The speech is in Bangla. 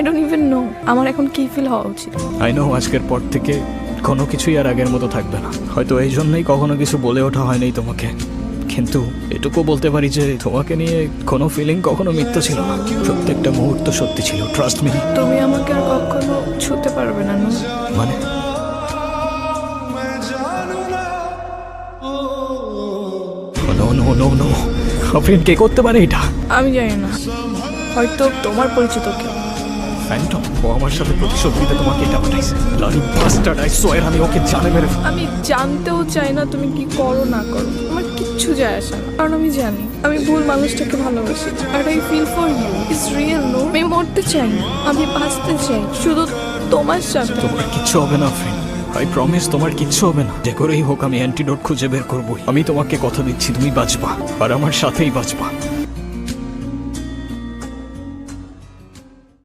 আই ডোন্ট ইভেন নো আমার এখন কি ফিল হওয়া উচিত? আই নো আজকের পর থেকে কোনো কিছুই আর আগের মতো থাকবে না। হয়তো এই জন্যই কখনো কিছু বলে ওঠা হয়নি তোমাকে। কিন্তু এটুকু বলতে পারি যে তোমাকে নিয়ে কোনো ফিলিং কখনো মিথ্যা ছিল না। প্রত্যেকটা মুহূর্ত সত্যি ছিল ট্রাস্ট মি তুমি আমাকে আর কখনো ছুতে পারবে না মানে? No no no no Afrin কে করতে পারে এটা? আমি জানি না। হয়তো তোমার পরিচিত কেউ। ফ্যান্টম ও আমার সাথে প্রতিশোধ নিতে তোমাকে এটা পাঠাইছে। লারি বাস্টার্ড আই সোয়ার আমি ওকে জানে মেরে আমি জানতেও চাই না তুমি কি করো না করো। আমার কিচ্ছু যায় আসে না কারণ আমি জানি আমি ভুল মানুষটাকে ভালোবাসি। আর I feel for you is real no আমি মরতে চাই না আমি বাঁচতে চাই শুধু তোমার সাথে। তোমার কিচ্ছু হবে না ফ্রেন্ড। আই প্রমিস তোমার কিচ্ছু হবে না। যে করেই হোক আমি অ্যান্টিডোট খুঁজে বের করব আমি তোমাকে কথা দিচ্ছি তুমি বাঁচবা আর আমার সাথেই বাঁচবা।